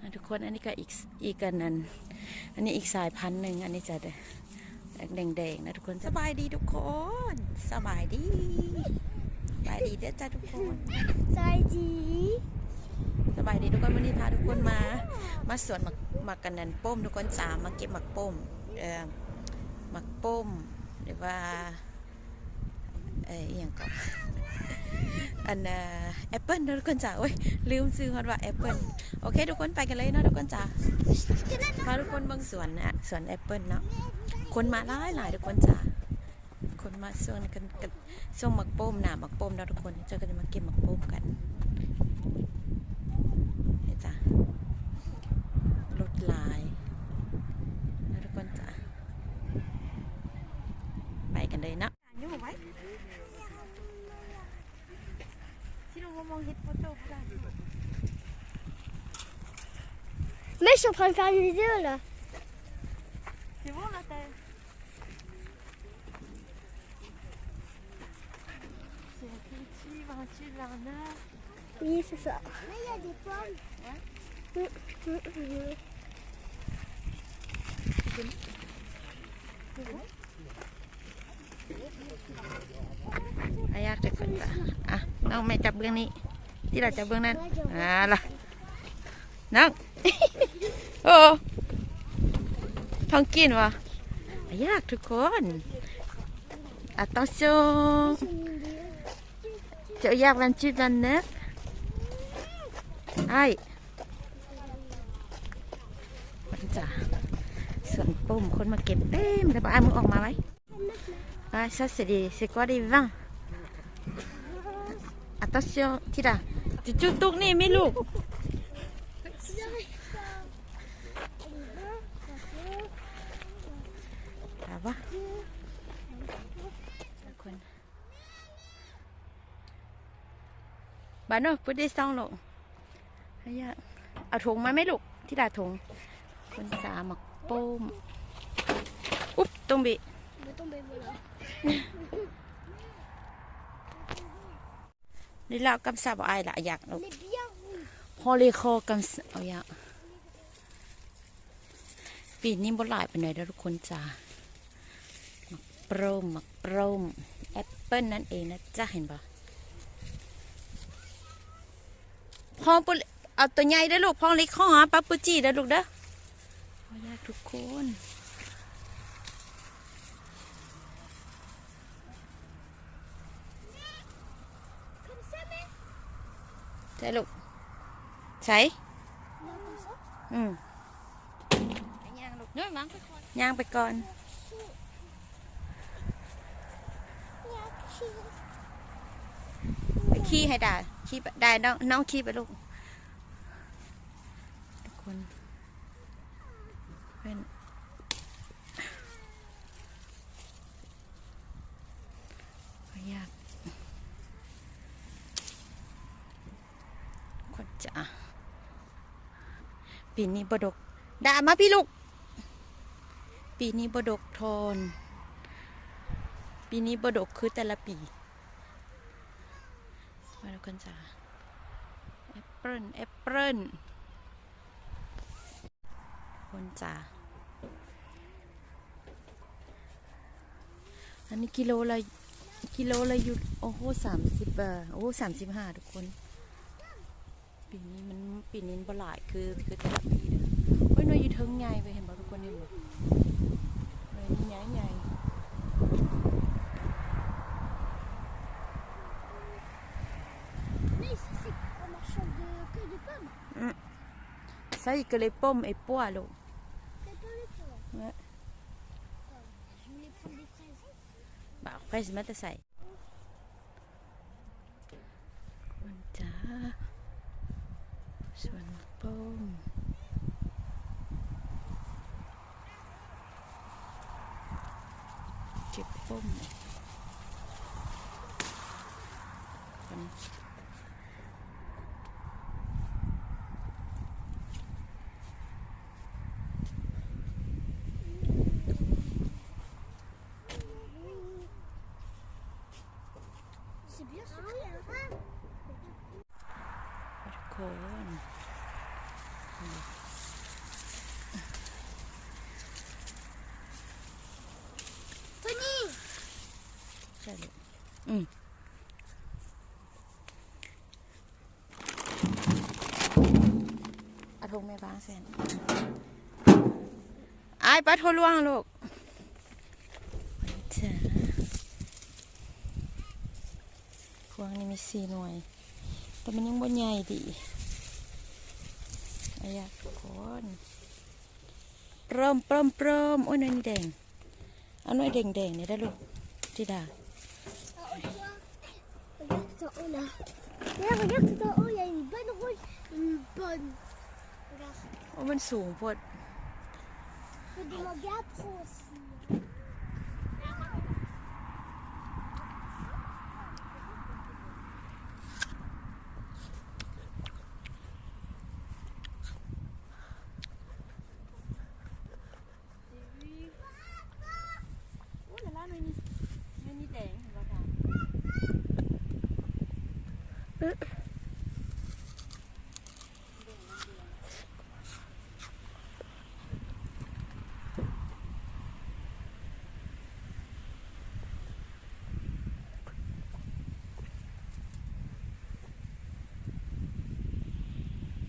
อะทุกคนอันนี้ก็อีกอีกกันนั้น อันนี้อีกสายพันธุ์หนึ่งอันนี้จะแดงๆนะทุกคนสบายดีทุกคน สบายดีสบายดีเด้อจ้าทุกคนใจดีสบายดีทุกคนวันนี้พาทุกคนมา มาสวนหมักหมักกันนันป้มทุกคนสามมาเก็บหมักป้มเอ่อ หมักป้มหรือว่าเอออย่างก่อนอันแอปเปิลทุกคนจ้าโอ้ยลืมซื้อฮอดว่าแอปเปิลโอเค ทุกคนไปกันเลยเนาะทุกคนจ้าพาทุกคนเบิ่งสวนนะสวนแอปเปิลเนาะคนมาหลายหลายทุกคนจ้าคนมาส่วนกันกันส่งหมักป้มหนาหมักป้มเนาะทุกคนเจอกันจะมาเก็บหมักป้มกันจ้ะรถลายนะทุกคนจ้ะไปกันเลยนะอยู่ไว้ที่เรามองเห็นโฟโต้กัน Mais je suis en train de faire une vidéo là. C'est bon la terre C'est un petit, un petit jardin. Oui, c'est ça. Mais il y a des pommes. Ouais. อายากจะคนจ้ะอะน้องแม่จับ เอองนั้นอ่าล่ะน้องโอ้ท้องกินวะยากทุกคน attention จะอยากวันชื่อวันเนฟไอ้มันจ้ะสวนปุ่มคนมาเก็บเต็มเลยบอกไอ้มึงออกมาไว้ Ah, ça, c'est des... C'est quoi des vins Attention, tira. Tu te tournes, mais l'eau. Ça Bà nó cứ đi xong lộ. Hay à. À thùng mà mấy lục. Thì là thùng. Con già mặc bôm. Úp, tung bị. Il va tomber, voilà. นี่เรากำซับไอ้ละอยากลูก Elle est bien rouge. พอเลยคอกำสเอาอยากปีนี้บ่หลายไปไหนใดแล้วทุกคนจ้ามักโปรมมักโปรมแอปเปิลนั่นเองนะจ้าเห็นปะ พอปุเอาตัวใหญ่เด้อลูกพอเล็กข้อหาปลาปูจีเด้อลูกเด้อพอยากทุกคนใช่ลูกใช่ Là comme ça. อืม Il y a un autre. Non, il manque quoi ย่างไปก่อนไป ขี้ให้ได้ขี้ได้น้องน้องขี้ไปลูกทุกคนเป็นขออนุญาตคนจะปีนี้บดกด่ามาพี่ลูก ปีนี้บดกทนปีนี้บดกคือแต่ละปี มาดูกันจ้าแอปเปิลแอปเปิลคนจ้าอันนี้กิโลละกิโลละยู่โอ้โหสามสิบเออโอ้สามสิบห้าทุกคน ปีนี้มันปีนี้บ่หลายคือคือแต่ละปีเด้อโอ้ยหน่อยอยู่เทิงใหญ่ไปเห็นบ่ทุกคนเห็นบ่หน่อยนี่ใหญ่ใหญ่ Mais ici, c'est un marchand de que de pommes. Ça, c'est que les pommes et pois, là. C'est pas les pommes. Ouais. Je voulais prendre des fraises. Bah, après, je mets ça. คนจ้าส่วน คนตันี่ใช่เลยอืมอาทงไม่บางเส้นไอ้ปลาทล่วงลูกจ้วงนี่มีสี่หน่วย แต่มันยังบ่ใหญ่ดีอยากก่อนเริ่มเริ่มเริ่มโอ้ยน้อยแดงเอาน้อยแดงแดงเนี่ยได้ลูกจีดาโอ้มันสูงพอด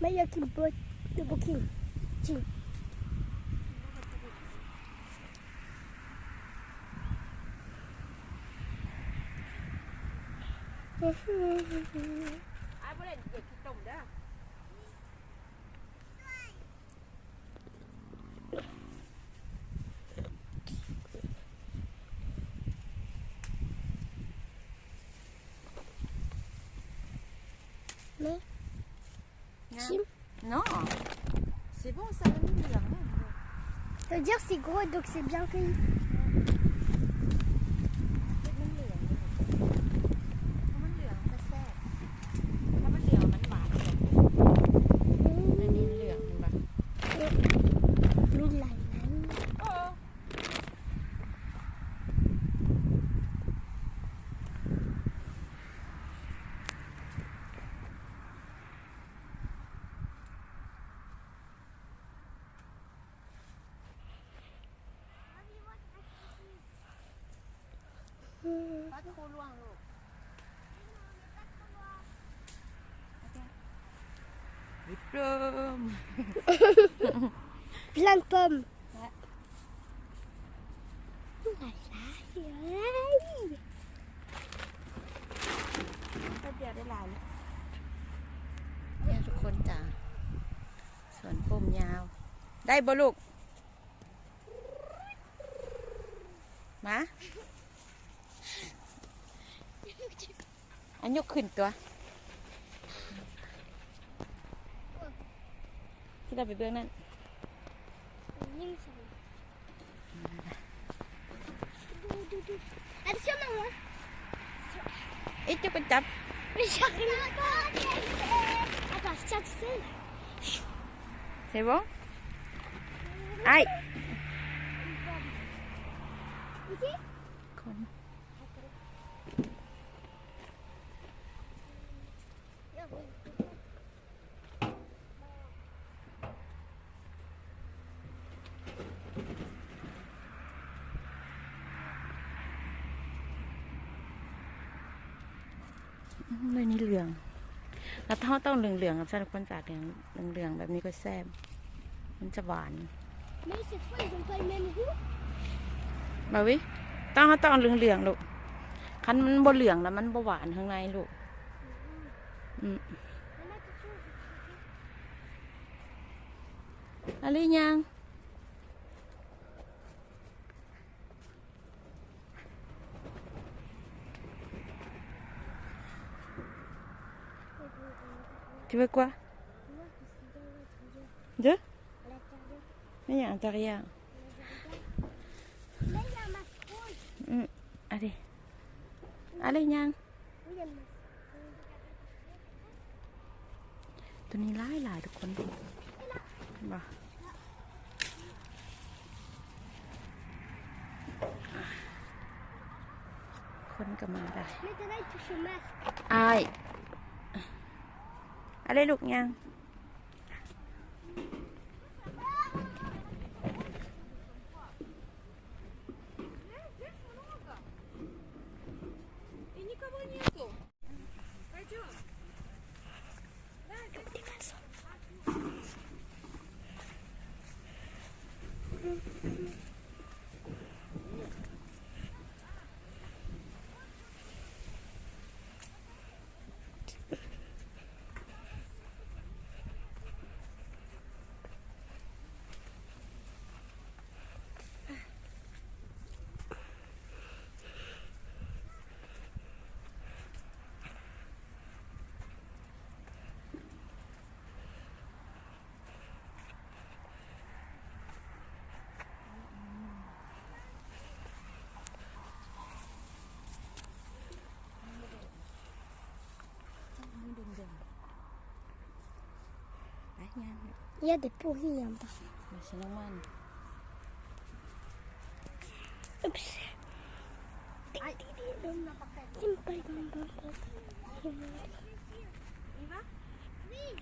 Meio aqui, um pouquinho. Sim. ไอ้บ่ได้เด็กขี้ต้มเด้อไหม Chim. Non. C'est bon, ça va hein. veut dire c'est gros, donc c'est bien cueilli. ปลาทูล่วงลูกวิปรม Plein de pommes. Ouais. Ouh là là, c'est vrai. แป๊บเดียวได้หลายเลยเนี่ยทุกคนจ้าสวนผมยาว ได้บ่ลูก มา อันยกขึ้นตัวที่เราไปเบื้องนั้น Attention, maman. เอ๊ะจะไปจับ Mais j'arrive pas. Attends, je tiens, tu sais. C'est bon Aïe Ici คน ไม่นี่เหลืองแล้วถ้าต้องเหลืองๆกับซาลุคนจากเหลืองเหลืองแบบนี้ก็แซ่บ มันจะหวาน Mais cette fois, ils ont pas le même goût. มาวิต้องเขาต้องเหลืองๆลูกคันมันบ่เหลืองแล้วมันบ่หวานข้างในลูก อืม Maman, attention. อะไรยัง Tu veux quoi Deux Mais il y a un derrière. Là, il y a un masque rouge. Allez. Allez, Nyang. Oui, il y a le masque. ตัวนี้ร้ายหลายทุกคนดูบ่คนก็มาได้ Maintenant, il touche au masque. อายอะไรลูกยัง Il y a des pourri en bas. Mais c'est normal. Oups.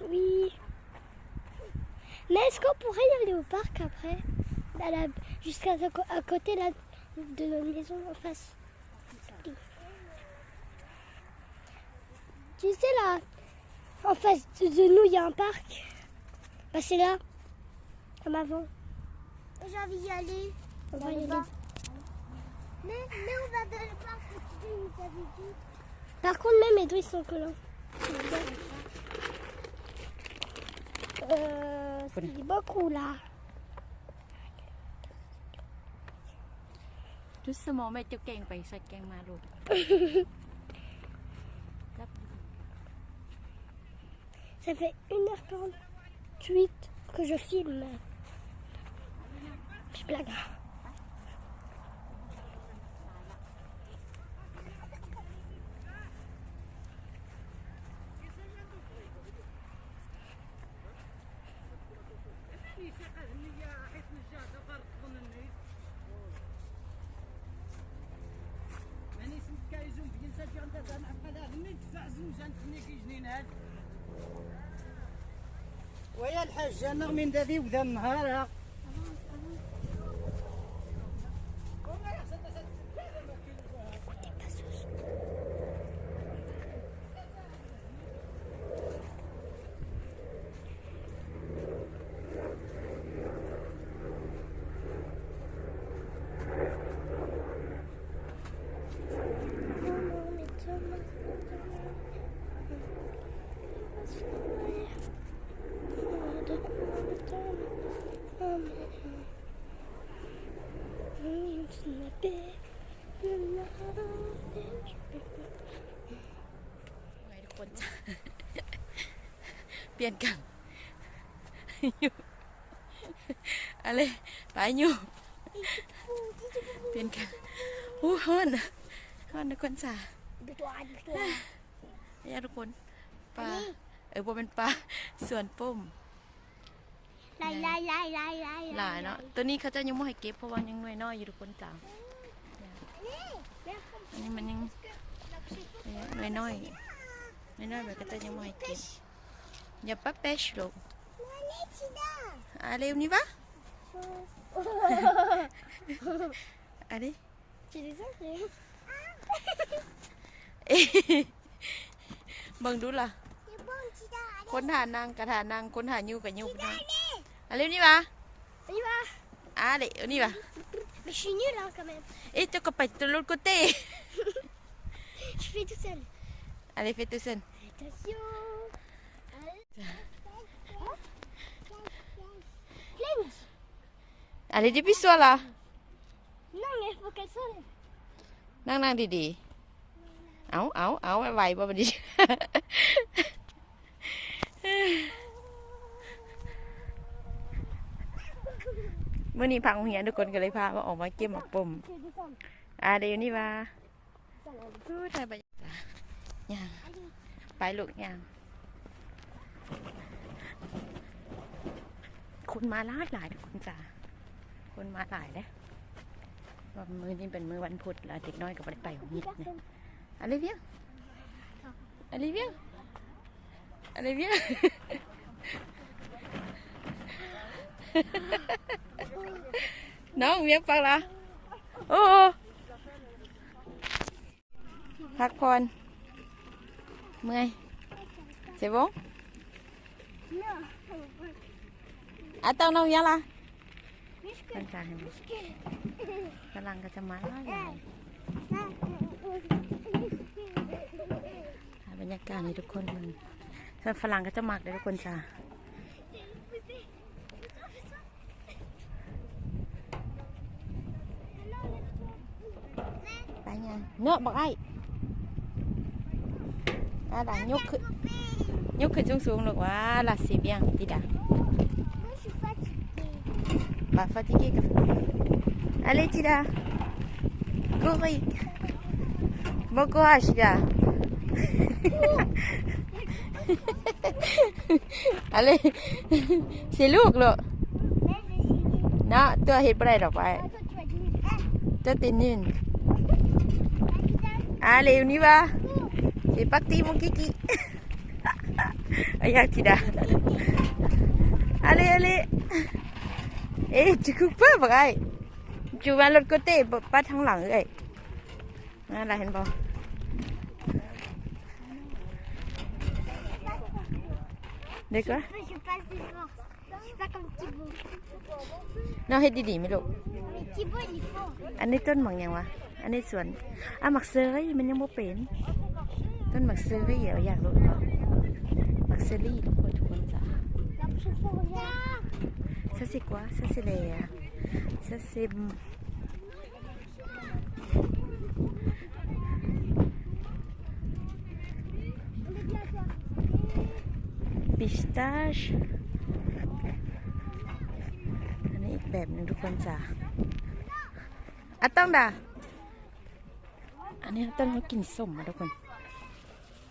Oui. Mais est-ce qu'on pourrait y aller au parc après? Jusqu'à à côté là, de la maison en face. Tu sais là, en face de nous, il y a un parc. Bah c'est là, comme avant. J'ai envie d'y aller. On va y aller. Mais, mais on va dans le parc que tu nous avais dit. Par contre, même mes doigts ils sont collants. Euh, c'est beaucoup là. ทุกสมองแม่เจ้าแกงไปใส่แกงมาลูกครับ Ça fait 1h48 que je filme. Je blague. الحاج أنا من دادي ودا نهارها. ไงทุกคนจ้ะเปลี่ยนกันอยู่อะไรไปอยู่เปลี่ยนกันอู้ฮ้อนฮ้อนทุกคนจ้ะเนี่ยทุกคนปลาเออบ่เป็นปลาส่วนปุ้ม Lai, lai, lai, lai, lai, หลายเนาะตัวนี้เขาจะยังไม่ให้เก็บเพราะว่ายังน้อยน้อยๆอยู่ทุกคนจ้ะ อันนี้มันยังน้อยน้อยน้อยน้อยๆแบบก็จะยังไม่ให้เก็บอย่าปะเปชลูก Allez, on y va Allez. Tu les as fait เบิ่งดูล่ะ C'est bon, Tida. คนหานางกระถานางคนหายูกับยูนางอะไรนี่วะ On y va อะไรนี่วะ Mais je suis nulle hein, quand même. เอ๊ะเจ้า ก็ไปตัวรถกูเต้ Je fais tout seul. อะไรเฟตุเซน Attention. Cleanse. อะไรดิพี่สัวล่ะ Non mais il faut qu'elle soit นั่งนั่งดีๆ เอาเอาเอาไหวบ่บัดนี้เมื่อนี้พังเหียนทุกคนก็เลยพามาออกมาเก็บหมากปุ่ม Tu descends. อ่าเดี๋ยวนี้ว่า พูดไทยไปยังไปลูกยังคุณมาลาดหลายคุณจ๋าคนมาหลายเลยวันมือนี่เป็นมือวันพุธแล้วเด็กน้อยกับไปไปของนิดเนี่ยอะไรเวียอะไรเวียอะไรเวียน้องเมียปักละโอ้ พักผ่อนเมื่อย C'est bon Non. Attends, non, viens là. Puisque- มันจะเห็นกำลังก็จะมาไล่ใหญ่ายบรรยากาศให้ทุกคนมันถ้าฝรั่งก็จะมักเลยทุกคนจ้าไป nha nhớ bọc ai à đã nhúc khử nhúc khử xuống xuống được quá là xì biang đi đã Moi, je suis fatiguée. bà fatigué cả allez Tida courir bon courage Tida อะไรสิลูกลูก Mais je vais essayer. เนาะตัว เห็ดบ่ได้ดอกไป Toi, tu vas dire. ตัวตินนินอะไรอยู่นี่วะสิปักตีมุกกิกิ Ayak tidak. Ale ale. Eh, cukup apa pakai? Cuma lor kote pat thang lang ấy. Nah, là hình bò. Được quá. Je suis pas si fort. Je suis pas comme Thibaut. Nó hết đi đi mấy lúc. Mais Thibaut, il est fort. อันนี้ต้นหมักยังวะอันนี้ ต้นมักเซอรี่เหรออยากรู้เหรอมักเซอรี่ทุกคนทุกคนจ้ะ La prochaine fois, on vient. Ça c'est quoi Ça c'est les... Ça c'est... Pistache อันนี้อีกแบบหนึงทุกคนจ้ะอะต้องด่าอันนี้ต้องมากินส้มอะทุกคน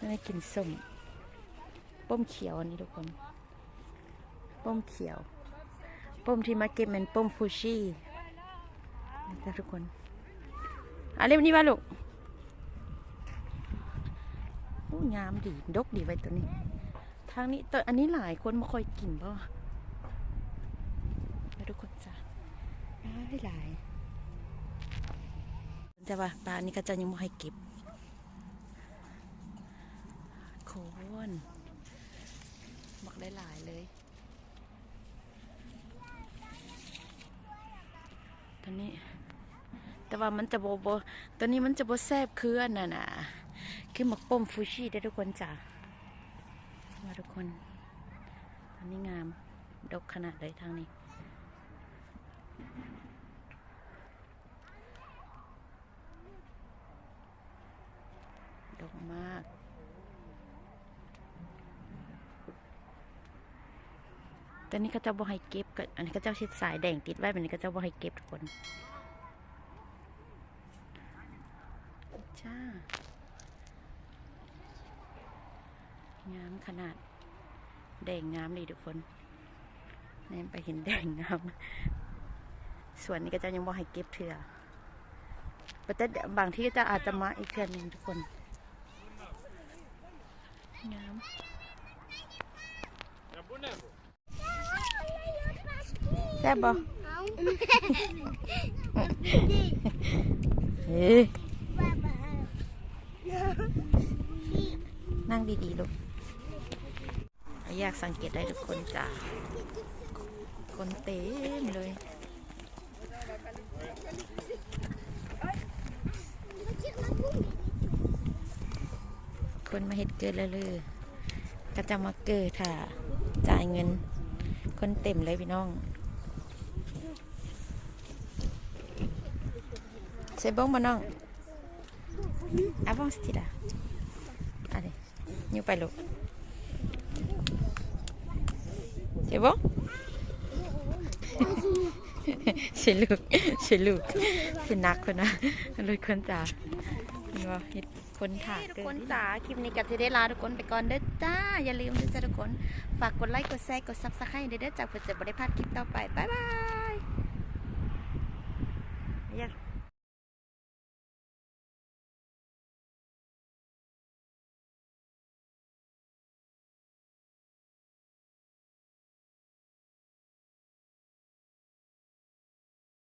ต้องมากินส้มป้มเขียวอันนี้ทุกคนป้มเขียวป้มที่มาเก็บเป็นป้มฟูชี่นะทุกคนเอาเร็วนี่มาลูกโอ้งามดีดกดีไว้ตัวนี้ ทางนี้แต่อันนี้หลายคนไมาคอยกินป่ะมาทุกคนจ้ะหลายหลายแต่ว่าปลานี้ก็จะยังไม่ให้เก็บโคน บักได้หลายๆเลยตอนนี้ แต่ว่ามันจะโบโบตอนนี้มันจะโบแซบคืออันน่ะนะคือหมักป้มฟูชิได้ทุกคนจ้ะมาทุกคนตอนนี้งามดกขนาดเลยทางนี้ดกมาก ตอนนี้ก็จะบ่ให้เก็บก็อันนี้ก็จะชิดสายแดงติดไว้แบบนี้ก็จะบ่ให้เก็บทุกคนจ้างามขนาด แดงงามเลยทุกคนแนมไปเห็นแดงงามส่วนนี้ก็จะยังบ่ให้เก็บเถื่อแต่บางที่ก็จะอาจจะมาอีกเทื่อหนึงทุกคนงาม แซ่บบ่เฮ้ยนั่งดีๆลูกอยากสังเกตได้ทุกคนจ้ะคนเต็มเลยคนมาเฮ็ดเกิดแล้วเลยก็จะมาเกิดค่ะ จ่ายเงิน คนเต็มเลยพี่น้อง C'est bon maintenant Avance, Tila. Allez, nous pas l'eau. C'est bon C'est lourd, c'est lourd. C'est หนักคนนะเลยคนจ๋าเห็นบ่เฮ็ดคนถ่าทุกคนจ๋าคลิปนี้ก็จะได้ลาทุกคนไปก่อนเด้อจ้า อย่าลืมด้วยจ้าทุกคน ฝากกดไลค์ กดแชร์ กด Subscribe เด้อจ้าเพื่อจะบ่ได้พลาดคลิปต่อไป บ๊ายบาย